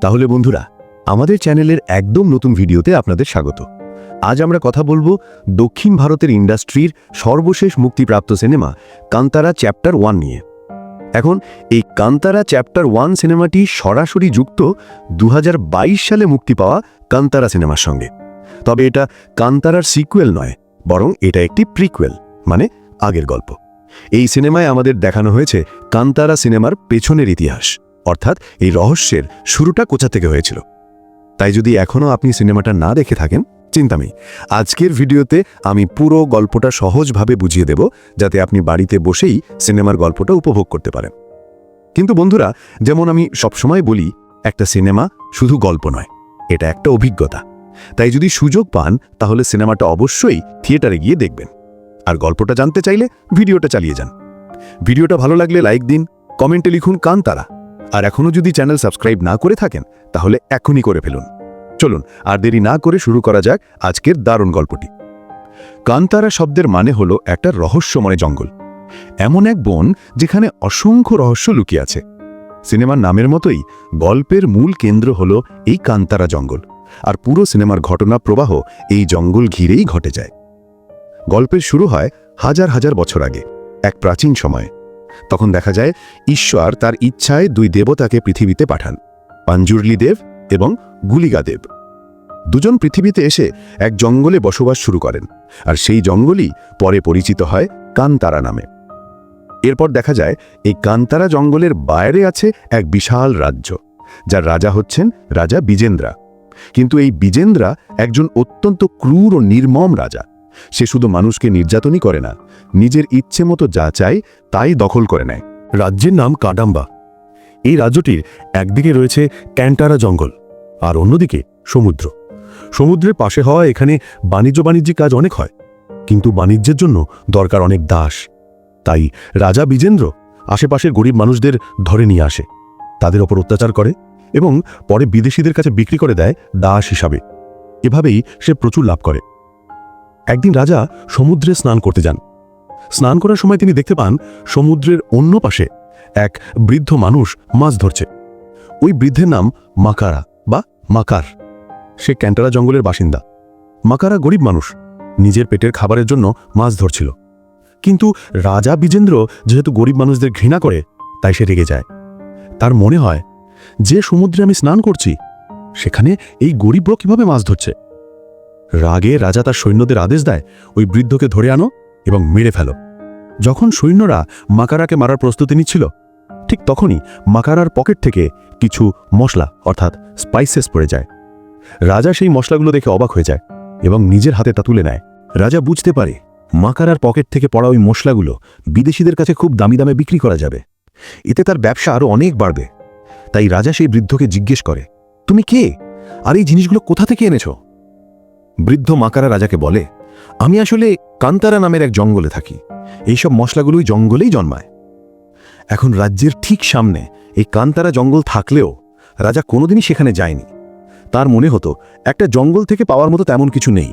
তাহলে বন্ধুরা, আমাদের চ্যানেলের একদম নতুন ভিডিওতে আপনাদের স্বাগত। আজ আমরা কথা বলব দক্ষিণ ভারতের ইন্ডাস্ট্রির সর্বশেষ মুক্তিপ্রাপ্ত সিনেমা কান্তারা চ্যাপ্টার ওয়ান নিয়ে। এখন, এই কান্তারা চ্যাপ্টার ওয়ান সিনেমাটি সরাসরি যুক্ত দু হাজার বাইশ সালে মুক্তি পাওয়া কান্তারা সিনেমার সঙ্গে। তবে এটা কান্তারার সিকুয়েল নয়, বরং এটা একটি প্রিকুয়েল মানে আগের গল্প। এই সিনেমায় আমাদের দেখানো হয়েছে কান্তারা সিনেমার পেছনের ইতিহাস। অর্থাৎ এই রহস্যের শুরুটা কোথা থেকে হয়েছিল? তাই যদি এখনও আপনি সিনেমাটা না দেখে থাকেন, চিন্তা নেই। আজকের ভিডিওতে আমি পুরো গল্পটা সহজভাবে বুঝিয়ে দেব, যাতে আপনি বাড়িতে বসেই সিনেমার গল্পটা উপভোগ করতে পারেন। কিন্তু বন্ধুরা, যেমন আমি সবসময় বলি, একটা সিনেমা শুধু গল্প নয়, এটা একটা অভিজ্ঞতা। তাই যদি সুযোগ পান, তাহলে সিনেমাটা অবশ্যই থিয়েটারে গিয়ে দেখবেন। আর গল্পটা জানতে চাইলে ভিডিওটা চালিয়ে যান। ভিডিওটা ভালো লাগলে লাইক দিন, কমেন্টে লিখুন কান্তারা। আর এখনও যদি চ্যানেল সাবস্ক্রাইব না করে থাকেন, তাহলে এখনই করে ফেলুন। চলুন, আর দেরি না করে শুরু করা যাক আজকের দারুণ গল্পটি। কান্তারা শব্দের মানে হলো একটা রহস্যময় জঙ্গল। এমন এক বন যেখানে অসংখ্য রহস্য লুকিয়ে আছে। সিনেমার নামের মতোই গল্পের মূল কেন্দ্র হলো এই কান্তারা জঙ্গল, আর পুরো সিনেমার ঘটনা প্রবাহ এই জঙ্গল ঘিরেই ঘটে যায়। গল্পের শুরু হয় হাজার হাজার বছর আগে, এক প্রাচীন সময়ে। তখন দেখা যায় ঈশ্বর তার ইচ্ছায় দুই দেবতাকে পৃথিবীতে পাঠান, পাঞ্জুরলি দেব এবং গুলিগা দেব। দুজন পৃথিবীতে এসে এক জঙ্গলে বসবাস শুরু করেন, আর সেই জঙ্গলই পরে পরিচিত হয় কান্তারা নামে। এরপর দেখা যায় এই কান্তারা জঙ্গলের বাইরে আছে এক বিশাল রাজ্য, যার রাজা হচ্ছেন রাজা বিজেন্দ্রা। কিন্তু এই বিজেন্দ্রা একজন অত্যন্ত ক্রূর ও নির্মম রাজা সে শুধু মানুষকে নির্যাতনই করে না, নিজের ইচ্ছে মতো যা চায় তাই দখল করে নেয়। রাজ্যের নাম কাডাম্বা এই রাজ্যটির একদিকে রয়েছে ক্যান্টারা জঙ্গল আর অন্যদিকে সমুদ্র। সমুদ্রের পাশে হওয়া এখানে বাণিজ্য বাণিজ্যিক কাজ অনেক হয়, কিন্তু বাণিজ্যের জন্য দরকার অনেক দাস। তাই রাজা বিজেন্দ্র আশেপাশের গরিব মানুষদের ধরে নিয়ে আসে, তাদের ওপর অত্যাচার করে এবং পরে বিদেশিদের কাছে বিক্রি করে দেয় দাস হিসাবে। এভাবেই সে প্রচুর লাভ করে। একদিন রাজা সমুদ্রে স্নান করতে যান। স্নান করার সময় তিনি দেখতে পান সমুদ্রের অন্য পাশে এক বৃদ্ধ মানুষ মাছ ধরছে। ওই বৃদ্ধের নাম মাকারা বা মাকার। সে ক্যান্টারা জঙ্গলের বাসিন্দা। মাকারা গরিব মানুষ। নিজের পেটের খাবারের জন্য মাছ ধরছিল। কিন্তু রাজা বিজেন্দ্র যেহেতু গরিব মানুষদের ঘৃণা করে, তাই সে রেগে যায়। তার মনে হয়, যে সমুদ্রে আমি স্নান করছি, সেখানে এই গরিব লোক কীভাবে মাছ ধরছে? রাগে রাজা তার সৈন্যদের আদেশ দেয়, ওই বৃদ্ধকে ধরে আনো এবং মেরে ফেলো। যখন সৈন্যরা মাকারাকে মারার প্রস্তুতি নিচ্ছিল, ঠিক তখনই মাকারার পকেট থেকে কিছু মশলা, অর্থাৎ স্পাইসেস পড়ে যায়। রাজা সেই মশলাগুলো দেখে অবাক হয়ে যায় এবং নিজের হাতে তা তুলে নেয়। রাজা বুঝতে পারে মাকারার পকেট থেকে পড়া ওই মশলাগুলো বিদেশিদের কাছে খুব দামি দামে বিক্রি করা যাবে। এতে তার ব্যবসা আরও অনেক বাড়বে। তাই রাজা সেই বৃদ্ধকে জিজ্ঞেস করে, তুমি কে? আর এই জিনিসগুলো কোথা থেকে এনেছো? বৃদ্ধ মাকারা রাজাকে বলে, আমি আসলে কান্তারা নামের এক জঙ্গলে থাকি। এইসব মশলাগুলোই জঙ্গলেই জন্মায়। এখন রাজ্যের ঠিক সামনে এই কান্তারা জঙ্গল থাকলেও রাজা কোনোদিনই সেখানে যায়নি। তার মনে হতো, একটা জঙ্গল থেকে পাওয়ার মতো তেমন কিছু নেই।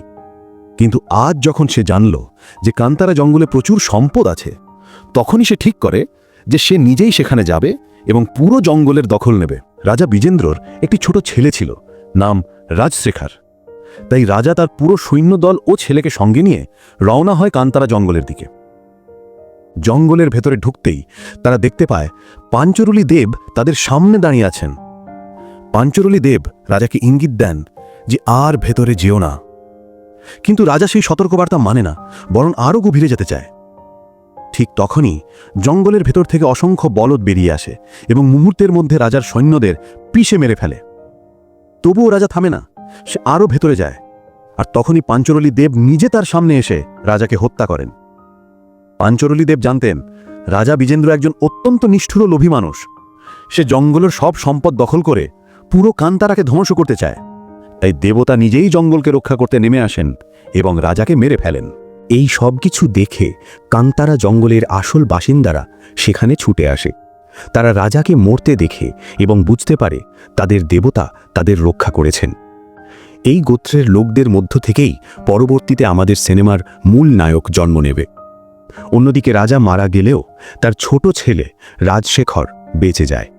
কিন্তু আজ যখন সে জানল যে কান্তারা জঙ্গলে প্রচুর সম্পদ আছে, তখনই সে ঠিক করে যে সে নিজেই সেখানে যাবে এবং পুরো জঙ্গলের দখল নেবে। রাজা বিজেন্দ্রর একটি ছোট ছেলে ছিল, নাম রাজশেখার। তাই রাজা তার পুরো সৈন্যদল ও ছেলেকে সঙ্গে নিয়ে রওনা হয় কান্তারা জঙ্গলের দিকে। জঙ্গলের ভেতরে ঢুকতেই তারা দেখতে পায় পাঞ্চরুলি দেব তাদের সামনে দাঁড়িয়ে আছেন। পাঞ্চরুলি দেব রাজাকে ইঙ্গিত দেন যে আর ভেতরে যেও না। কিন্তু রাজা সেই সতর্কবার্তা মানে না, বরং আরও গভীরে যেতে চায়। ঠিক তখনই জঙ্গলের ভেতর থেকে অসংখ্য বলদ বেরিয়ে আসে এবং মুহূর্তের মধ্যে রাজার সৈন্যদের পিষে মেরে ফেলে। তবুও রাজা থামে না। সে আরও ভেতরে যায়, আর তখনই পাঞ্চরলি দেব নিজে তার সামনে এসে রাজাকে হত্যা করেন। পাঞ্চরলি দেব জানতেন, রাজা বিজেন্দ্র একজন অত্যন্ত নিষ্ঠুর লোভী মানুষ। সে জঙ্গলের সব সম্পদ দখল করে পুরো কান্তারাকে ধ্বংস করতে চায়। তাই দেবতা নিজেই জঙ্গলকে রক্ষা করতে নেমে আসেন এবং রাজাকে মেরে ফেলেন। এই সব কিছু দেখে কান্তারা জঙ্গলের আসল বাসিন্দারা সেখানে ছুটে আসে। তারা রাজাকে মরতে দেখে এবং বুঝতে পারে তাদের দেবতা তাদের রক্ষা করেছেন। এই গোত্রের লোকদের মধ্য থেকেই পরবর্তীতে আমাদের সিনেমার মূল নায়ক জন্ম নেবে। অন্যদিকে রাজা মারা গেলেও তার ছোট ছেলে রাজশেখর বেঁচে যায়।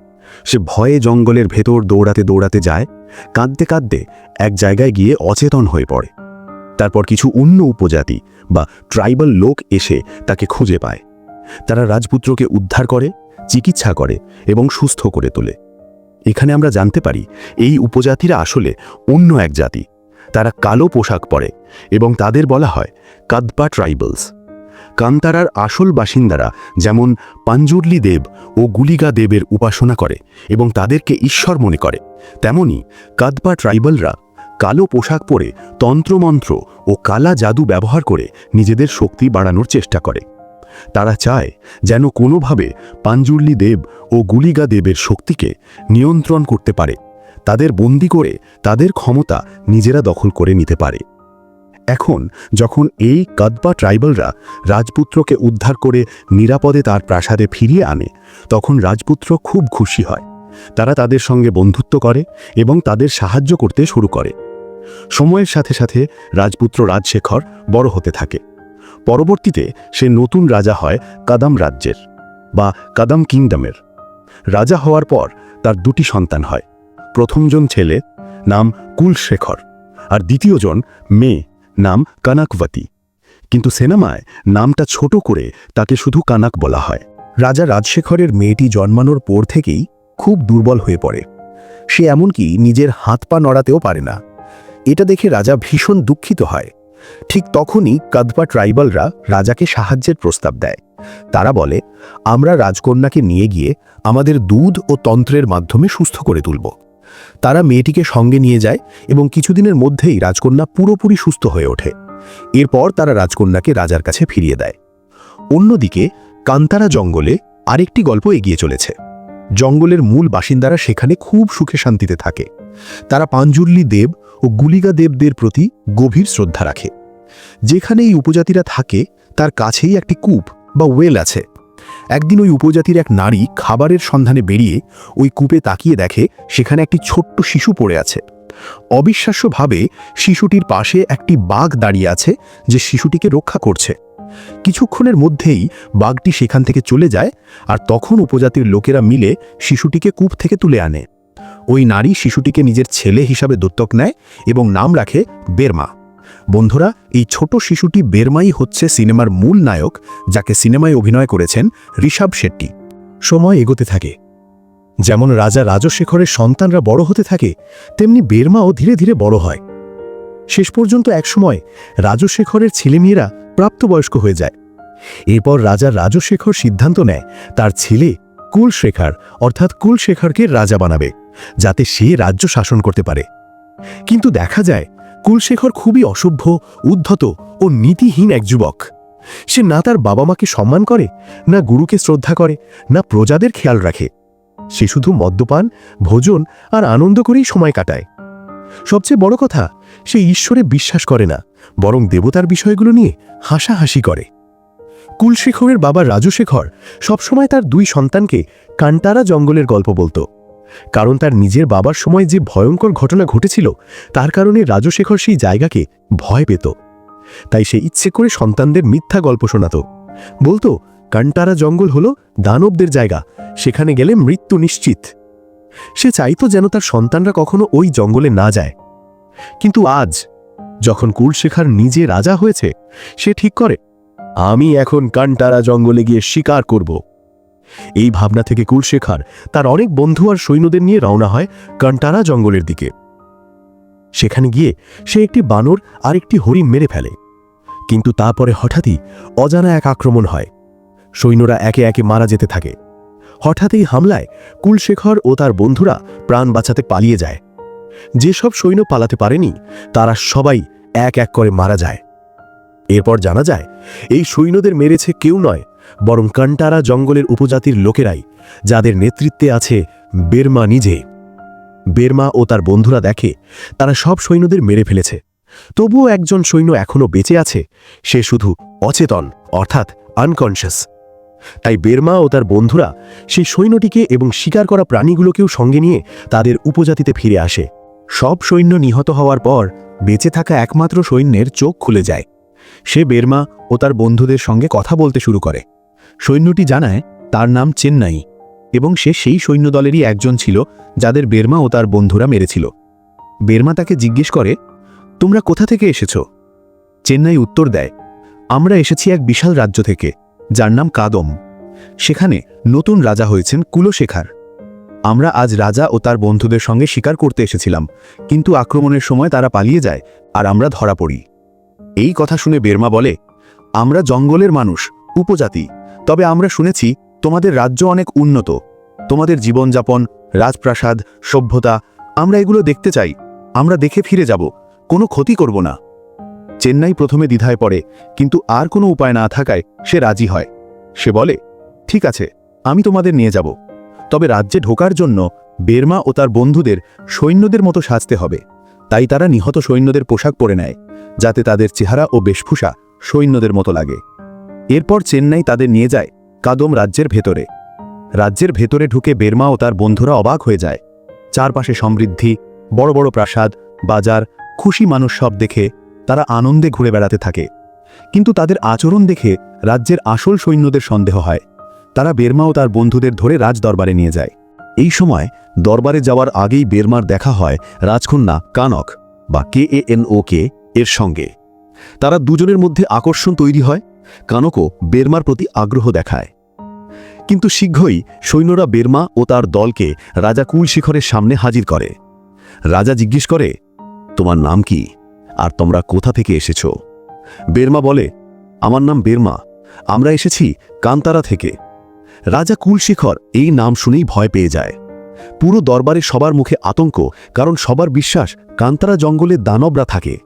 সে ভয়ে জঙ্গলের ভেতর দৌড়াতে দৌড়াতে যায়, কাঁদতে কাঁদতে এক জায়গায় গিয়ে অচেতন হয়ে পড়ে। তারপর কিছু অন্য উপজাতি বা ট্রাইবাল লোক এসে তাকে খুঁজে পায়। তারা রাজপুত্রকে উদ্ধার করে, চিকিৎসা করে এবং সুস্থ করে তোলে। এখানে আমরা জানতে পারি, এই উপজাতিরা আসলে অন্য এক জাতি। তারা কালো পোশাক পরে এবং তাদের বলা হয় কাদপা ট্রাইবালস। কান্তারার আসল বাসিন্দারা যেমন পাঞ্জুরলি দেব ও গুলিগা দেবের উপাসনা করে এবং তাদেরকে ঈশ্বর মনে করে, তেমনি কাদপা ট্রাইবালরা কালো পোশাক পরে তন্ত্রমন্ত্র ও কালা জাদু ব্যবহার করে নিজেদের শক্তি বাড়ানোর চেষ্টা করে। তারা চায় যেন কোনোভাবে পাঞ্জুরলি দেব ও গুলিগা দেবের শক্তিকে নিয়ন্ত্রণ করতে পারে। তাদের বন্দি করে তাদের ক্ষমতা নিজেরা দখল করে নিতে পারে। এখন যখন এই কাদবা ট্রাইবালরা রাজপুত্রকে উদ্ধার করে নিরাপদে তার প্রাসাদে ফিরিয়ে আনে, তখন রাজপুত্র খুব খুশি হয়। তারা তাদের সঙ্গে বন্ধুত্ব করে এবং তাদের সাহায্য করতে শুরু করে। সময়ের সাথে সাথে রাজপুত্র রাজশেখর বড় হতে থাকে। পরবর্তীতে সে নতুন রাজা হয় কাদাম রাজ্যের, বা কাদাম কিংডমের। রাজা হওয়ার পর তার দুটি সন্তান হয়, প্রথমজন ছেলে নাম কুলশেখর আর দ্বিতীয়জন মেয়ে নাম কানাকবতী। কিন্তু সিনেমায় নামটা ছোট করে তাকে শুধু কানাক বলা হয়। রাজা রাজশেখরের মেয়েটি জন্মানোর পর থেকেই খুব দুর্বল হয়ে পড়ে। সে এমনকি নিজের হাত পা নড়াতেও পারে না। এটা দেখে রাজা ভীষণ দুঃখিত হয়। ঠিক তখনই কাদপা ট্রাইবালরা রাজাকে সাহায্যের প্রস্তাব দেয়। তারা বলে, আমরা রাজকন্যাকে নিয়ে গিয়ে আমাদের দুধ ও তন্ত্রের মাধ্যমে সুস্থ করে তুলব। তারা মেয়েটিকে সঙ্গে নিয়ে যায় এবং কিছুদিনের মধ্যেই রাজকন্যা পুরোপুরি সুস্থ হয়ে ওঠে। এরপর তারা রাজকন্যাকে রাজার কাছে ফিরিয়ে দেয়। অন্যদিকে কান্তারা জঙ্গলে আরেকটি গল্প এগিয়ে চলেছে। জঙ্গলের মূল বাসিন্দারা সেখানে খুব সুখে শান্তিতে থাকে। তারা পাঞ্জুল্লি দেব ও গুলিগা দেবদের প্রতি গভীর শ্রদ্ধা রাখে। যেখানে এই উপজাতিরা থাকে, তার কাছেই একটি কূপ বা ওয়েল আছে। একদিন ওই উপজাতির এক নারী খাবারের সন্ধানে বেরিয়ে ওই কূপে তাকিয়ে দেখে সেখানে একটি ছোট্ট শিশু পড়ে আছে। অবিশ্বাস্যভাবে শিশুটির পাশে একটি বাঘ দাঁড়িয়ে আছে যে শিশুটিকে রক্ষা করছে। কিছুক্ষণের মধ্যেই বাঘটি সেখান থেকে চলে যায় আর তখন উপজাতির লোকেরা মিলে শিশুটিকে কূপ থেকে তুলে আনে। ওই নারী শিশুটিকে নিজের ছেলে হিসাবে দত্তক নেয় এবং নাম রাখে বেরমা। বন্ধুরা, এই ছোট শিশুটি বেরমাই হচ্ছে সিনেমার মূল নায়ক, যাকে সিনেমায় অভিনয় করেছেন ঋষভ শেট্টি। সময় এগোতে থাকে। যেমন রাজা রাজশেখরের সন্তানরা বড় হতে থাকে, তেমনি বেরমাও ধীরে ধীরে বড় হয়। শেষ পর্যন্ত একসময় রাজশেখরের ছেলেমেয়েরা প্রাপ্তবয়স্ক হয়ে যায়। এরপর রাজা রাজশেখর সিদ্ধান্ত নেয়, তার ছেলে কুলশেখর, অর্থাৎ কুলশেখরকে রাজা বানাবে। যাতে সে রাজ্য শাসন করতে পারে। কিন্তু দেখা যায়, কুলশেখর খুবই অসভ্য, উদ্ধত ও নীতিহীন এক যুবক। সে না তার বাবা মাকে সম্মান করে, না গুরুকে শ্রদ্ধা করে, না প্রজাদের খেয়াল রাখে। সে শুধু মদ্যপান, ভোজন আর আনন্দ করেই সময় কাটায়। সবচেয়ে বড় কথা, সে ঈশ্বরে বিশ্বাস করে না, বরং দেবতার বিষয়গুলো নিয়ে হাসাহাসি করে। কুলশেখরের বাবা রাজুশেখর সবসময় তার দুই সন্তানকে কান্টারা জঙ্গলের গল্প বলতো। কারণ তার নিজের বাবার সময় যে ভয়ঙ্কর ঘটনা ঘটেছিল, তার কারণে রাজশেখর সেই জায়গাকে ভয় পেত। তাই সে ইচ্ছে করে সন্তানদের মিথ্যা গল্প শোনাত। বলতো, কান্টারা জঙ্গল হলো দানবদের জায়গা, সেখানে গেলে মৃত্যু নিশ্চিত। সে চাইতো যেন তার সন্তানরা কখনো ওই জঙ্গলে না যায়। কিন্তু আজ, যখন কুলশেখার নিজে রাজা হয়েছে, সে ঠিক করে, আমি এখন কান্টারা জঙ্গলে গিয়ে শিকার করব। এই ভাবনা থেকে কুলশেখার তার অনেক বন্ধু আর সৈন্যদের নিয়ে রওনা হয় কান্টারা জঙ্গলের দিকে। সেখানে গিয়ে সে একটি বানর আর একটি হরিণ মেরে ফেলে। কিন্তু তারপরে হঠাৎই অজানা এক আক্রমণ হয়। সৈন্যরা একে একে মারা যেতে থাকে। হঠাৎ এই হামলায় কুলশেখর ও তার বন্ধুরা প্রাণ বাঁচাতে পালিয়ে যায়। যেসব সৈন্য পালাতে পারেনি, তারা সবাই এক এক করে মারা যায়। এরপর জানা যায়, এই সৈন্যদের মেরেছে কেউ নয় বরং কান্টারা জঙ্গলের উপজাতির লোকেরাই যাদের নেতৃত্বে আছে বেরমা নিজে। বেরমা ও তার বন্ধুরা দেখে তারা সব সৈন্যদের মেরে ফেলেছে। তবুও একজন সৈন্য এখনও বেঁচে আছে, সে শুধু অচেতন, অর্থাৎ আনকনশিয়াস তাই বেরমা ও তার বন্ধুরা সেই সৈন্যটিকে এবং শিকার করা প্রাণীগুলোকেও সঙ্গে নিয়ে তাদের উপজাতিতে ফিরে আসে। সব সৈন্য নিহত হওয়ার পর বেঁচে থাকা একমাত্র সৈন্যের চোখ খুলে যায়। সে বেরমা ও তার বন্ধুদের সঙ্গে কথা বলতে শুরু করে। সৈন্যটি জানায়, তার নাম চেন্নাই, এবং সে সেই সৈন্যদলেরই একজন ছিল, যাদের বেরমা ও তার বন্ধুরা মেরেছিল। বেরমা তাকে জিজ্ঞেস করে, তোমরা কোথা থেকে এসেছ? চেন্নাই উত্তর দেয়, আমরা এসেছি এক বিশাল রাজ্য থেকে, যার নাম কাদম। সেখানে নতুন রাজা হয়েছেন কুলশেখার। আমরা আজ রাজা ও তার বন্ধুদের সঙ্গে শিকার করতে এসেছিলাম, কিন্তু আক্রমণের সময় তারা পালিয়ে যায়, আর আমরা ধরা পড়ি। এই কথা শুনে বেরমা বলে, আমরা জঙ্গলের মানুষ, উপজাতি। তবে আমরা শুনেছি, তোমাদের রাজ্য অনেক উন্নত। তোমাদের জীবনযাপন, রাজপ্রাসাদ, সভ্যতা, আমরা এগুলো দেখতে চাই। আমরা দেখে ফিরে যাব, কোনো ক্ষতি করব না। চেন্নাই প্রথমে দ্বিধায় পড়ে, কিন্তু আর কোনো উপায় না থাকায় সে রাজি হয়। সে বলে, ঠিক আছে, আমি তোমাদের নিয়ে যাব। তবে রাজ্যে ঢোকার জন্য বেরমা ও তার বন্ধুদের সৈন্যদের মতো সাজতে হবে। তাই তারা নিহত সৈন্যদের পোশাক পরে নেয়, যাতে তাদের চেহারা ও বেশভূষা সৈন্যদের মতো লাগে। এরপর চেন্নাই তাদের নিয়ে যায় কাদম রাজ্যের ভেতরে। রাজ্যের ভেতরে ঢুকে বেরমা ও তার বন্ধুরা অবাক হয়ে যায়। চারপাশে সমৃদ্ধি, বড় বড় প্রাসাদ, বাজার, খুশি মানুষ সব দেখে তারা আনন্দে ঘুরে বেড়াতে থাকে। কিন্তু তাদের আচরণ দেখে রাজ্যের আসল সৈন্যদের সন্দেহ হয়। তারা বেরমা ও তার বন্ধুদের ধরে রাজ দরবারে নিয়ে যায়। এই সময় দরবারে যাওয়ার আগেই বেরমার দেখা হয় রাজকন্যা কানক বা কে এ এন ও কে এর সঙ্গে। তারা দুজনের মধ্যে আকর্ষণ তৈরি হয় কানকও বেরমার প্রতি আগ্রহ দেখায়। কিন্তু শীঘ্রই সৈন্যরা বেরমা ও তার দলকে রাজা কুলশিখরের সামনে হাজির করে। রাজা জিজ্ঞেস করে, তোমার নাম কি? আর তোমরা কোথা থেকে এসেছ? বেরমা বলে, আমার নাম বেরমা। আমরা এসেছি কান্তারা থেকে। রাজা কুলশিখর এই নাম শুনেই ভয় পেয়ে যায়। পুরো দরবারে সবার মুখে আতঙ্ক, কারণ সবার বিশ্বাস কান্তারা জঙ্গলে দানবরা থাকে।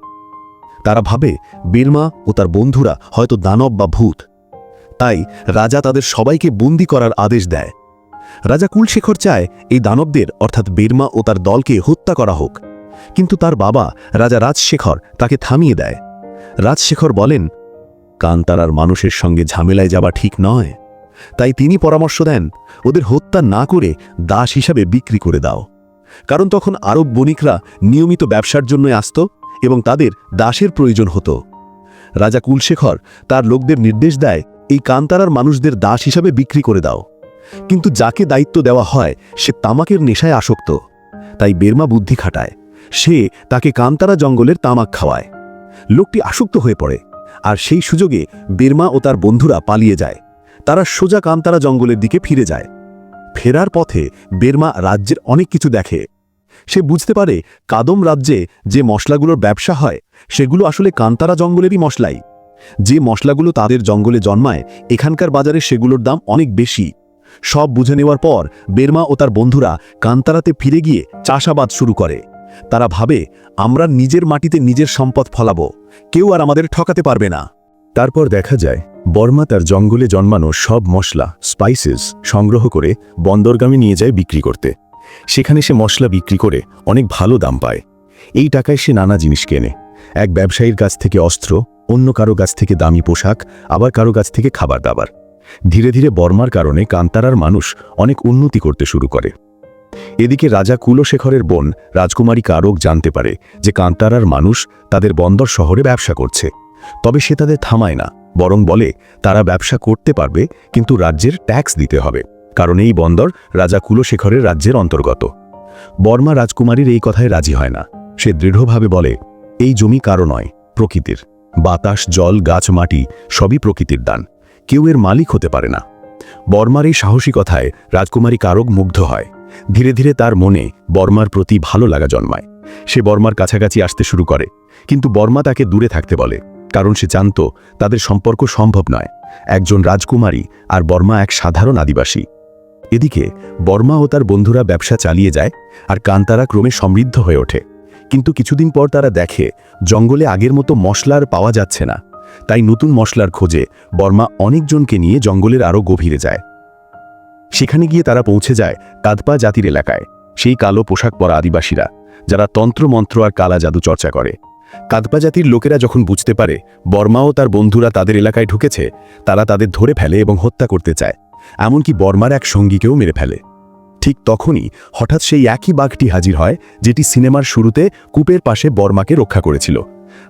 তারা ভাবে বীরমা ও তার বন্ধুরা হয়তো দানব বা ভূত। তাই রাজা তাদের সবাইকে বন্দি করার আদেশ দেয়। রাজা কুলশেখর চায় এই দানবদের, অর্থাৎ বীরমা ও তার দলকে হত্যা করা হোক। কিন্তু তার বাবা, রাজা রাজশেখর, তাকে থামিয়ে দেয়। রাজশেখর বলেন কান্তারার মানুষের সঙ্গে ঝামেলায় যাওয়া ঠিক নয়। তাই তিনি পরামর্শ দেন, ওদের হত্যা না করে দাস হিসাবে বিক্রি করে দাও। কারণ তখন আরব বণিকরা নিয়মিত ব্যবসার জন্য আসত। এবং তাদের দাসের প্রয়োজন হতো। রাজা কুলশেখর তার লোকদের নির্দেশ দেয়, এই কান্তারার মানুষদের দাস হিসাবে বিক্রি করে দাও। কিন্তু যাকে দায়িত্ব দেওয়া হয়, সে তামাকের নেশায় আসক্ত। তাই বেরমা বুদ্ধি খাটায়। সে তাকে কান্তারা জঙ্গলের তামাক খাওয়ায়। লোকটি আসক্ত হয়ে পড়ে। আর সেই সুযোগে বেরমা ও তার বন্ধুরা পালিয়ে যায়। তারা সোজা কান্তারা জঙ্গলের দিকে ফিরে যায়। ফেরার পথে বেরমা রাজ্যের অনেক কিছু দেখে। সে বুঝতে পারে কাদম রাজ্যে যে মশলাগুলোর ব্যবসা হয়, সেগুলো আসলে কান্তারা জঙ্গলেরই মশলাই। যে মশলাগুলো তাদের জঙ্গলে জন্মায়, এখানকার বাজারে সেগুলোর দাম অনেক বেশি। সব বুঝে নেওয়ার পর বেরমা ও তার বন্ধুরা কান্তারাতে ফিরে গিয়ে চাষাবাদ শুরু করে। তারা ভাবে, আমরা নিজের মাটিতে নিজের সম্পদ ফলাবো। কেউ আর আমাদের ঠকাতে পারবে না। তারপর দেখা যায়, বর্মা তার জঙ্গলে জন্মানো সব মশলা স্পাইসেস সংগ্রহ করে বন্দরগামে নিয়ে যায় বিক্রি করতে। সেখানে সে মশলা বিক্রি করে অনেক ভালো দাম পায়। এই টাকায় সে নানা জিনিস কেনে। এক ব্যবসায়ীর কাছ থেকে অস্ত্র, অন্য কারও কাছ থেকে দামি পোশাক, আবার কারও কাছ থেকে খাবার দাবার। ধীরে ধীরে বর্মার কারণে কান্তারার মানুষ অনেক উন্নতি করতে শুরু করে। এদিকে রাজা কুলশেখরের বোন রাজকুমারী কারক জানতে পারে যে কান্তারার মানুষ তাদের বন্দর শহরে ব্যবসা করছে। তবে সে তাদের থামায় না, বরং বলে, তারা ব্যবসা করতে পারবে, কিন্তু রাজ্যের ট্যাক্স দিতে হবে। কারণ এই বন্দর রাজা কুলশেখরের রাজ্যের অন্তর্গত। বর্মা রাজকুমারীর এই কথায় রাজি হয় না। সে দৃঢ়ভাবে বলে, এই জমি কারও নয়, প্রকৃতির। বাতাস, জল, গাছ, মাটি সবই প্রকৃতির দান। কেউ এর মালিক হতে পারে না। বর্মার এই সাহসী কথায় রাজকুমারী কারক মুগ্ধ হয়। ধীরে ধীরে তার মনে বর্মার প্রতি ভালো লাগা জন্মায়। সে বর্মার কাছাকাছি আসতে শুরু করে। কিন্তু বর্মা তাকে দূরে থাকতে বলে, কারণ সে জানত তাদের সম্পর্ক সম্ভব নয়। একজন রাজকুমারী আর বর্মা এক সাধারণ আদিবাসী। এদিকে বর্মা ও তার বন্ধুরা ব্যবসা চালিয়ে যায় আর কান্তারা ক্রমে সমৃদ্ধ হয়ে ওঠে। কিন্তু কিছুদিন পর তারা দেখে, জঙ্গলে আগের মতো মশলার পাওয়া যাচ্ছে না। তাই নতুন মশলার খোঁজে বর্মা অনেকজনকে নিয়ে জঙ্গলের আরও গভীরে যায়। সেখানে গিয়ে তারা পৌঁছে যায় কাদপা জাতির এলাকায়, সেই কালো পোশাক পরা আদিবাসীরা, যারা তন্ত্রমন্ত্র আর কালা জাদু চর্চা করে। কাদপা জাতির লোকেরা যখন বুঝতে পারে বর্মা ও তার বন্ধুরা তাদের এলাকায় ঢুকেছে, তারা তাদের ধরে ফেলে এবং হত্যা করতে চায়। এমনকি বর্মার এক সঙ্গীকেও মেরে ফেলে। ঠিক তখনই হঠাৎ সেই একই বাঘটি হাজির হয়, যেটি সিনেমার শুরুতে কূপের পাশে বর্মাকে রক্ষা করেছিল।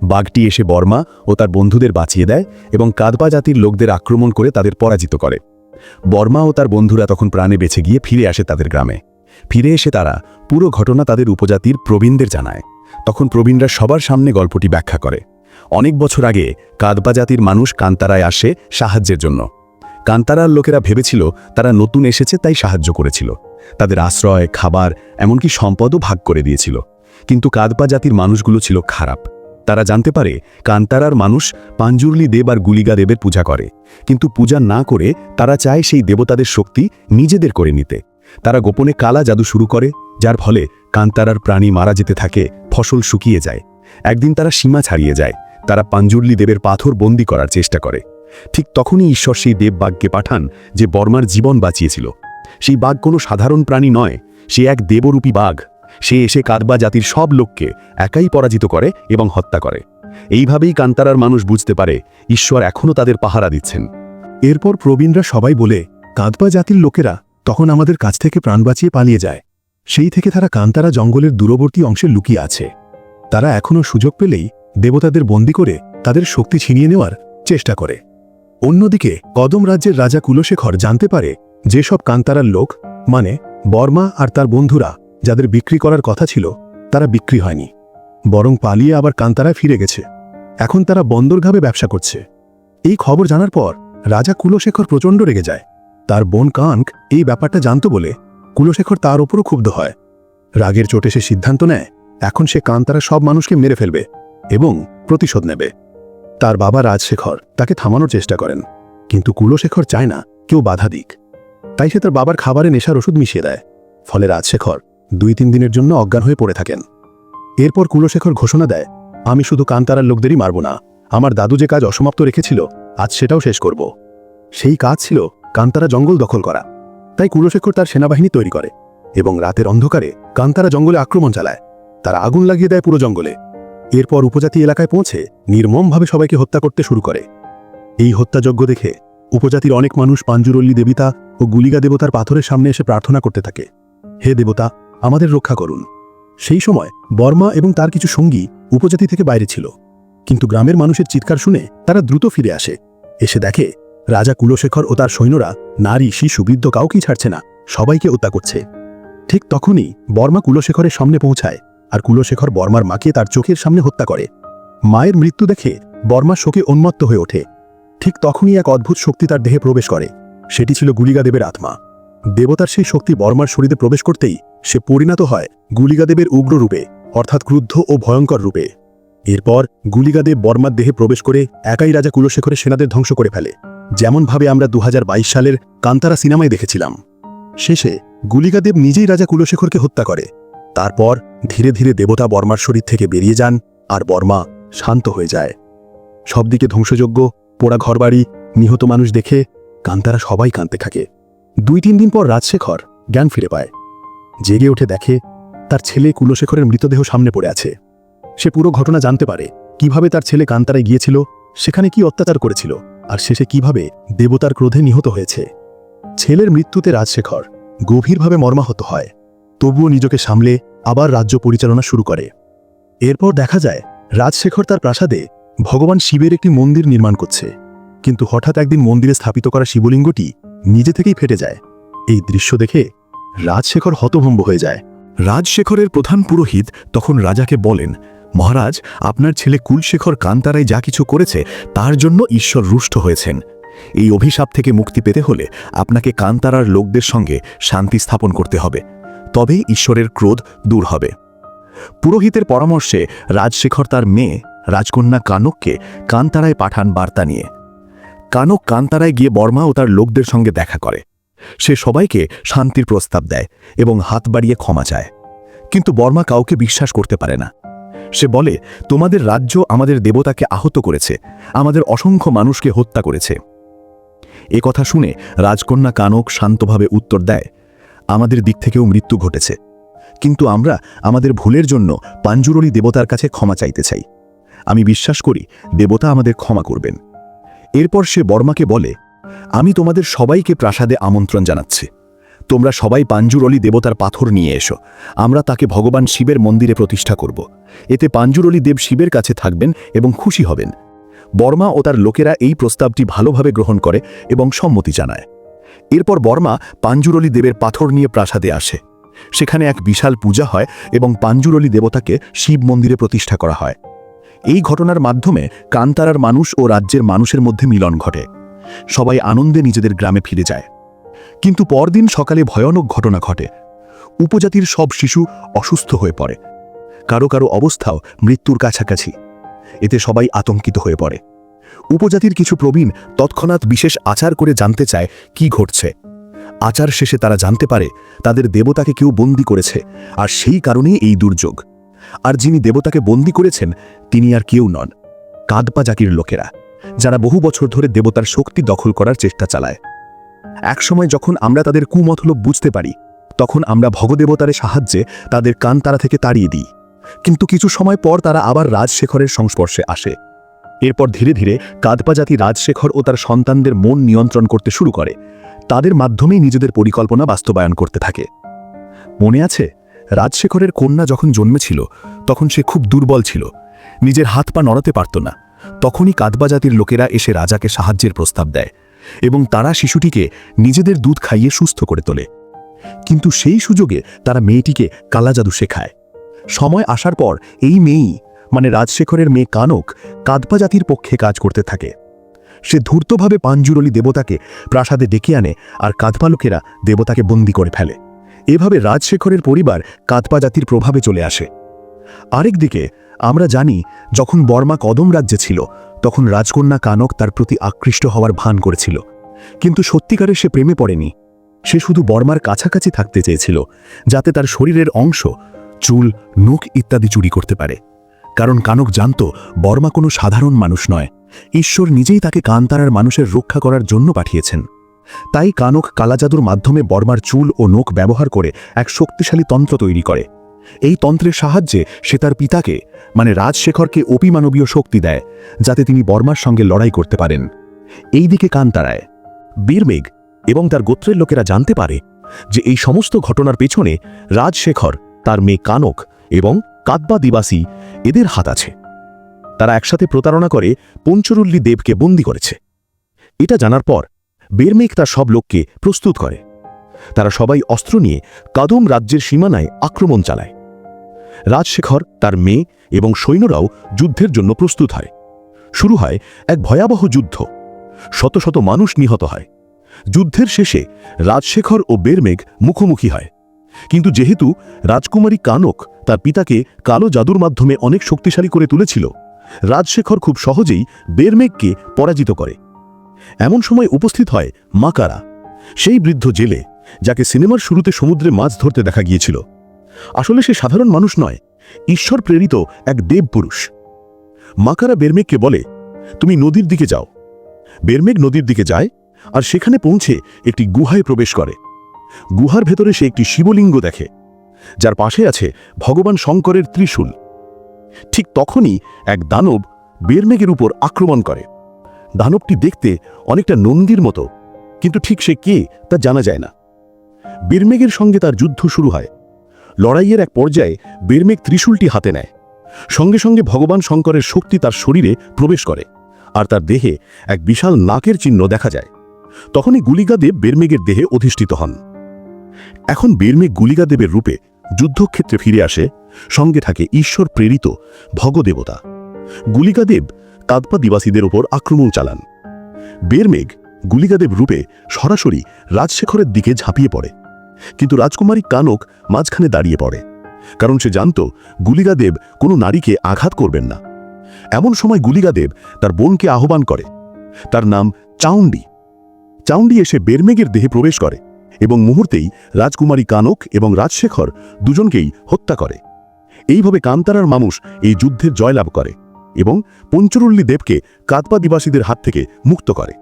বাঘটি এসে বর্মা ও তার বন্ধুদের বাঁচিয়ে দেয় এবং কাদপা জাতির লোকদের আক্রমণ করে তাদের পরাজিত করে। বর্মা ও তার বন্ধুরা তখন প্রাণে বেঁচে গিয়ে ফিরে আসে তাদের গ্রামে। ফিরে এসে তারা পুরো ঘটনা তাদের উপজাতির প্রবীণদের জানায়। তখন প্রবীণরা সবার সামনে গল্পটি ব্যাখ্যা করে। অনেক বছর আগে কাদবা জাতির মানুষ কান্তারায় আসে সাহায্যের জন্য। কান্তারার লোকেরা ভেবেছিল তারা নতুন এসেছে তাই সাহায্য করেছিল। তাদের আশ্রয়, খাবার, এমনকি সম্পদও ভাগ করে দিয়েছিল। কিন্তু কাদপা জাতির মানুষগুলো ছিল খারাপ। তারা জানতে পারে কান্তারার মানুষ পাঞ্জুরলি দেব আর গুলিগা দেবের পূজা করে। কিন্তু পূজা না করে তারা চায় সেই দেবতাদের শক্তি নিজেদের করে নিতে। তারা গোপনে কালা জাদু শুরু করে, যার ফলে কান্তারার প্রাণী মারা যেতে থাকে, ফসল শুকিয়ে যায়। একদিন তারা সীমা ছাড়িয়ে যায়। তারা পাঞ্জুরলি দেবের পাথর বন্দি করার চেষ্টা করে। ঠিক তখনই ঈশ্বর সেই দেববাঘকে পাঠান যে বর্মার জীবন বাঁচিয়েছিল। সেই বাঘ কোনো সাধারণ প্রাণী নয়, সে এক দেবরূপী বাঘ। সে এসে কাদবা জাতির সব লোককে একাই পরাজিত করে এবং হত্যা করে। এইভাবেই কান্তারার মানুষ বুঝতে পারে ঈশ্বর এখনও তাদের পাহারা দিচ্ছেন। এরপর প্রবীণরা সবাই বলে, কাদবা জাতির লোকেরা তখন আমাদের কাছ থেকে প্রাণ বাঁচিয়ে পালিয়ে যায়। সেই থেকে তারা কান্তারা জঙ্গলের দূরবর্তী অংশে লুকিয়ে আছে। তারা এখনও সুযোগ পেলেই দেবতাদের বন্দি করে তাদের শক্তি ছিনিয়ে নেওয়ার চেষ্টা করে। অন্যদিকে, কদম রাজ্যের রাজা কুলশেখর জানতে পারে যেসব কান্তারার লোক মানে বর্মা আর তার বন্ধুরা, যাদের বিক্রি করার কথা ছিল, তারা বিক্রি হয়নি। বরং পালিয়ে আবার কান্তারায় ফিরে গেছে। এখন তারা বন্দরঘাবে ব্যবসা করছে। এই খবর জানার পর রাজা কুলশেখর প্রচণ্ড রেগে যায়। তার বোন কাঙ্ক এই ব্যাপারটা জানত বলে কুলশেখর তার ওপরও ক্ষুব্ধ হয়। রাগের চোটে সে সিদ্ধান্ত নেয়, এখন সে কান্তারা সব মানুষকে মেরে ফেলবে এবং প্রতিশোধ নেবে। তার বাবা রাজশেখর তাকে থামানোর চেষ্টা করেন। কিন্তু কুলশেখর চায় না কেউ বাধা দিক। তাই সে তার বাবার খাবারে নেশার ওষুধ মিশিয়ে দেয়। ফলে রাজশেখর দুই তিন দিনের জন্য অজ্ঞান হয়ে পড়ে থাকেন। এরপর কুলশেখর ঘোষণা দেয়, আমি শুধু কান্তারার লোকদেরই মারব না। আমার দাদু যে কাজ অসমাপ্ত রেখেছিল, আজ সেটাও শেষ করব। সেই কাজ ছিল কান্তারা জঙ্গল দখল করা। তাই কুলশেখর তার সেনাবাহিনী তৈরি করে এবং রাতের অন্ধকারে কান্তারা জঙ্গলে আক্রমণ চালায়। তারা আগুন লাগিয়ে দেয় পুরো জঙ্গলে। এরপর উপজাতি এলাকায় পৌঁছে নির্মমভাবে সবাইকে হত্যা করতে শুরু করে। এই হত্যাযজ্ঞ দেখে উপজাতির অনেক মানুষ পাঞ্জুরল্লী দেবিতা ও গুলিগা দেবতার পাথরের সামনে এসে প্রার্থনা করতে থাকে, হে দেবতা, আমাদের রক্ষা করুন। সেই সময় বর্মা এবং তার কিছু সঙ্গী উপজাতি থেকে বাইরে ছিল, কিন্তু গ্রামের মানুষের চিৎকার শুনে তারা দ্রুত ফিরে আসে। এসে দেখে রাজা কুলশেখর ও তার সৈন্যরা নারী, শিশু, বৃদ্ধ কাউকেই ছাড়ছে না, সবাইকে হত্যা করছে। ঠিক তখনই বর্মা কুলশেখরের সামনে পৌঁছায়। আর কুলশেখর বর্মার মাকে তার চোখের সামনে হত্যা করে। মায়ের মৃত্যু দেখে বর্মা শোকে উন্মত্ত হয়ে ওঠে। ঠিক তখনই এক অদ্ভুত শক্তি তার দেহে প্রবেশ করে। সেটি ছিল গুলিগাদেবের আত্মা। দেবতার সেই শক্তি বর্মার শরীরে প্রবেশ করতেই সে পরিণত হয় গুলিগাদেবের উগ্র রূপে, অর্থাৎ ক্রুদ্ধ ও ভয়ঙ্কর রূপে। এরপর গুলিগাদেব বর্মার দেহে প্রবেশ করে একাই রাজা কুলশেখরের সেনাদের ধ্বংস করে ফেলে, যেমনভাবে আমরা দু হাজার বাইশ সালের কান্তারা সিনেমায় দেখেছিলাম। শেষে গুলিগাদেব নিজেই রাজা কুলশেখরকে হত্যা করে। তারপর ধীরে ধীরে দেবতা বর্মার শরীর থেকে বেরিয়ে যান আর বর্মা শান্ত হয়ে যায়। সবদিকে ধ্বংসযোগ্য পোড়া ঘরবাড়ি, নিহত মানুষ দেখে কান্তারা সবাই কাঁদতে থাকে। দুই তিন দিন পর রাজশেখর জ্ঞান ফিরে পায়। জেগে উঠে দেখে তার ছেলে কুলশেখরের মৃতদেহ সামনে পড়ে আছে। সে পুরো ঘটনা জানতে পারে, কীভাবে তার ছেলে কান্তারায় গিয়েছিল, সেখানে কি অত্যাচার করেছিল, আর শেষে কীভাবে দেবতার ক্রোধে নিহত হয়েছে। ছেলের মৃত্যুতে রাজশেখর গভীরভাবে মর্মাহত হয়। তবুও নিজকে সামলে আবার রাজ্য পরিচালনা শুরু করে। এরপর দেখা যায়, রাজশেখর তার প্রাসাদে ভগবান শিবের একটি মন্দির নির্মাণ করছে। কিন্তু হঠাৎ একদিন মন্দিরে স্থাপিত করা শিবলিঙ্গটি নিজে থেকেই ফেটে যায়। এই দৃশ্য দেখে রাজশেখর হতভম্ব হয়ে যায়। রাজশেখরের প্রধান পুরোহিত তখন রাজাকে বলেন, মহারাজ, আপনার ছেলে কুলশেখর কান্তারায় যা কিছু করেছে, তার জন্য ঈশ্বর রুষ্ট হয়েছেন। এই অভিশাপ থেকে মুক্তি পেতে হলে আপনাকে কান্তারার লোকদের সঙ্গে শান্তি স্থাপন করতে হবে। তবে ঈশ্বরের ক্রোধ দূর হবে। পুরোহিতের পরামর্শে রাজশেখর তার মেয়ে, রাজকন্যা কানককে কান্তারায় পাঠান বার্তা নিয়ে। কানক কান্তারায় গিয়ে বর্মা ও তার লোকদের সঙ্গে দেখা করে। সে সবাইকে শান্তির প্রস্তাব দেয় এবং হাত বাড়িয়ে ক্ষমা চায়। কিন্তু বর্মা কাউকে বিশ্বাস করতে পারে না। সে বলে, তোমাদের রাজ্য আমাদের দেবতাকে আহত করেছে। আমাদের অসংখ্য মানুষকে হত্যা করেছে। এ কথা শুনে রাজকন্যা কানক শান্তভাবে উত্তর দেয় আমাদের দিক থেকেও মৃত্যু ঘটেছে। কিন্তু আমরা আমাদের ভুলের জন্য পাঞ্জুরলি দেবতার কাছে ক্ষমা চাইতে চাই। আমি বিশ্বাস করি, দেবতা আমাদের ক্ষমা করবেন। এরপর সে বর্মাকে বলে, আমি তোমাদের সবাইকে প্রাসাদে আমন্ত্রণ জানাচ্ছি। তোমরা সবাই পাঞ্জুরলি দেবতার পাথর নিয়ে এসো। আমরা তাকে ভগবান শিবের মন্দিরে প্রতিষ্ঠা করব। এতে পাঞ্জুরলি দেব শিবের কাছে থাকবেন এবং খুশি হবেন। বর্মা ও তার লোকেরা এই প্রস্তাবটি ভালোভাবে গ্রহণ করে এবং সম্মতি জানায়। এরপর বর্মা পাঞ্জুরলি দেবের পাথর নিয়ে প্রাসাদে আসে। সেখানে এক বিশাল পূজা হয় এবং পাঞ্জুরলি দেবতাকে শিব মন্দিরে প্রতিষ্ঠা করা হয়। এই ঘটনার মাধ্যমে কান্তারার মানুষ ও রাজ্যের মানুষের মধ্যে মিলন ঘটে। সবাই আনন্দে নিজেদের গ্রামে ফিরে যায়। কিন্তু পরদিন সকালে ভয়ানক ঘটনা ঘটে। উপজাতির সব শিশু অসুস্থ হয়ে পড়ে। কারও কারও অবস্থাও মৃত্যুর কাছাকাছি। এতে সবাই আতঙ্কিত হয়ে পড়ে। উপজাতির কিছু প্রবীণ তৎক্ষণাৎ বিশেষ আচার করে জানতে চায় কি ঘটছে। আচার শেষে তারা জানতে পারে তাদের দেবতাকে কেউ বন্দি করেছে, আর সেই কারণেই এই দুর্যোগ। আর যিনি দেবতাকে বন্দি করেছেন, তিনি আর কেউ নন কাদপা জাকির লোকেরা, যারা বহু বছর ধরে দেবতার শক্তি দখল করার চেষ্টা চালায়। একসময় যখন আমরা তাদের কুমতলব বুঝতে পারি, তখন আমরা ভগদেবতারের সাহায্যে তাদের কান তারা থেকে তাড়িয়ে দিই। কিন্তু কিছু সময় পর তারা আবার রাজশেখরের সংস্পর্শে আসে। এরপর ধীরে ধীরে কাদপা জাতি রাজশেখর ও তার সন্তানদের মন নিয়ন্ত্রণ করতে শুরু করে। তাদের মাধ্যমেই নিজেদের পরিকল্পনা বাস্তবায়ন করতে থাকে। মনে আছে, রাজশেখরের কন্যা যখন জন্মেছিল, তখন সে খুব দুর্বল ছিল। নিজের হাত পা নড়াতে পারত না। তখনই কাদবা জাতির লোকেরা এসে রাজাকে সাহায্যের প্রস্তাব দেয় এবং তারা শিশুটিকে নিজেদের দুধ খাইয়ে সুস্থ করে তোলে। কিন্তু সেই সুযোগে তারা মেয়েটিকে কালা জাদু শেখায়। সময় আসার পর এই মেয়েই মানে রাজশেখরের মেয়ে কানক কাদপা জাতির পক্ষে কাজ করতে থাকে। সে ধূর্তভাবে পাঞ্জুরলি দেবতাকে প্রাসাদে ডেকে আনে আর কাদপা লোকেরা দেবতাকে বন্দি করে ফেলে। এভাবে রাজশেখরের পরিবার কাদপা জাতির প্রভাবে চলে আসে। আরেকদিকে আমরা জানি, যখন বর্মা কদম রাজ্যে ছিল, তখন রাজকন্যা কানক তার প্রতি আকৃষ্ট হওয়ার ভান করেছিল। কিন্তু সত্যিকারে সে প্রেমে পড়েনি। সে শুধু বর্মার কাছাকাছি থাকতে চেয়েছিল, যাতে তার শরীরের অংশ, চুল, নখ ইত্যাদি চুরি করতে পারে। কারণ কানক জানত, বর্মা কোনো সাধারণ মানুষ নয়। ঈশ্বর নিজেই তাকে কান্তারার মানুষের রক্ষা করার জন্য পাঠিয়েছেন। তাই কানক কালাজাদুর মাধ্যমে বর্মার চুল ও নোখ ব্যবহার করে এক শক্তিশালী তন্ত্র তৈরি করে। এই তন্ত্রের সাহায্যে সে তার পিতাকে মানে রাজশেখরকে অপিমানবীয় শক্তি দেয়, যাতে তিনি বর্মার সঙ্গে লড়াই করতে পারেন। এই দিকে কান্তারায় বীরমেঘ এবং তার গোত্রের লোকেরা জানতে পারে যে এই সমস্ত ঘটনার পেছনে রাজশেখর, তার মেয়ে কানক এবং কাদবা দিবাসী এদের হাত আছে। তারা একসাথে প্রতারণা করে পঞ্চরুল্লি দেবকে বন্দি করেছে। এটা জানার পর বেরমেঘ তার সব লোককে প্রস্তুত করে। তারা সবাই অস্ত্র নিয়ে কাদম রাজ্যের সীমানায় আক্রমণ চালায়। রাজশেখর, তার মেয়ে এবং সৈন্যরাও যুদ্ধের জন্য প্রস্তুত হয়। শুরু হয় এক ভয়াবহ যুদ্ধ। শত শত মানুষ নিহত হয়। যুদ্ধের শেষে রাজশেখর ও বেরমেঘ মুখোমুখি হয়। কিন্তু যেহেতু রাজকুমারী কানক তার পিতাকে কালো জাদুর মাধ্যমে অনেক শক্তিশালী করে তুলেছিল, রাজশেখর খুব সহজেই বেরমেঘকে পরাজিত করে। এমন সময় উপস্থিত হয় মাকারা সেই বৃদ্ধ জেলে যাকে সিনেমার শুরুতে সমুদ্রে মাছ ধরতে দেখা গিয়েছিল। আসলে সে সাধারণ মানুষ নয়, ঈশ্বর প্রেরিত এক দেব পুরুষ। মাকারা বেরমেঘকে বলে, তুমি নদীর দিকে যাও। বেরমেঘ নদীর দিকে যায় আর সেখানে পৌঁছে একটি গুহায় প্রবেশ করে। গুহার ভেতরে সে একটি শিবলিঙ্গ দেখে, যার পাশে আছে ভগবান শঙ্করের ত্রিশূল। ঠিক তখনই এক দানব বেরমেঘের উপর আক্রমণ করে। দানবটি দেখতে অনেকটা নন্দীর মতো, কিন্তু ঠিক সে কে তা জানা যায় না। বীরমেঘের সঙ্গে তার যুদ্ধ শুরু হয়। লড়াইয়ের এক পর্যায়ে বীরমেঘ ত্রিশূলটি হাতে নেয়। সঙ্গে সঙ্গে ভগবান শঙ্করের শক্তি তার শরীরে প্রবেশ করে, আর তার দেহে এক বিশাল নাকের চিহ্ন দেখা যায়। তখনই গুলিকাদেব বেরমেঘের দেহে অধিষ্ঠিত হন। এখন বেরমেঘ গুলিকাদেবের রূপে যুদ্ধক্ষেত্রে ফিরে আসে, সঙ্গে থাকে ঈশ্বর প্রেরিত ভগদেবতা। গুলিকাদেব কাদপা দিবাসীদের ওপর আক্রমণ চালান। বেরমেঘ গুলিকাদেব রূপে সরাসরি রাজশেখরের দিকে ঝাঁপিয়ে পড়ে। কিন্তু রাজকুমারী কানক মাঝখানে দাঁড়িয়ে পড়ে, কারণ সে জানত গুলিগাদেব কোনো নারীকে আঘাত করবেন না। এমন সময় গুলিগাদেব তার বোনকে আহ্বান করে, তার নাম চাউন্ডি। চাউন্ডি এসে বেরমেঘের দেহে প্রবেশ করে। এবং মুহূর্তেই রাজকুমারী কানক এবং রাজশেখর দুজনকেই হত্যা করে। এইভাবে কান্তারার মানুষ এই যুদ্ধের জয়লাভ করে এবং পঞ্চরুল্লী দেবকে কাতপা দিবাসীদের হাত থেকে মুক্ত করে।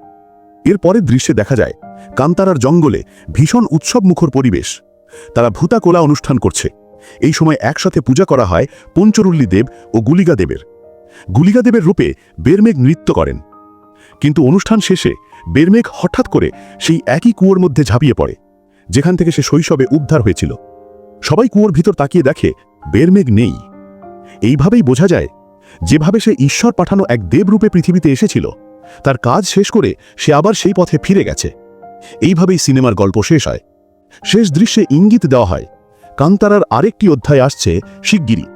এর পরের দৃশ্যে দেখা যায়, কান্তারার জঙ্গলে ভীষণ উৎসবমুখর পরিবেশ। তারা ভূতা কোলা অনুষ্ঠান করছে। এই সময় একসাথে পূজা করা হয় পঞ্চরুল্লী দেব ও গুলিগা দেবের গুলিগা দেবের রূপে বেরমেঘ নৃত্য করেন। কিন্তু অনুষ্ঠান শেষে বেরমেঘ হঠাৎ করে সেই একই কুয়োর মধ্যে ঝাঁপিয়ে পড়ে, যেখান থেকে সে শৈশবে উদ্ধার হয়েছিল। সবাই কুয়োর ভিতর তাকিয়ে দেখে বেরমেঘ নেই। এইভাবেই বোঝা যায়, যেভাবে সে ঈশ্বর পাঠানো এক দেবরূপে পৃথিবীতে এসেছিল, তার কাজ শেষ করে সে আবার সেই পথে ফিরে গেছে। এইভাবেই সিনেমার গল্প শেষ হয়। শেষ দৃশ্যে ইঙ্গিত দেওয়া হয়, কান্তারার আরেকটি অধ্যায় আসছে শিগগিরই।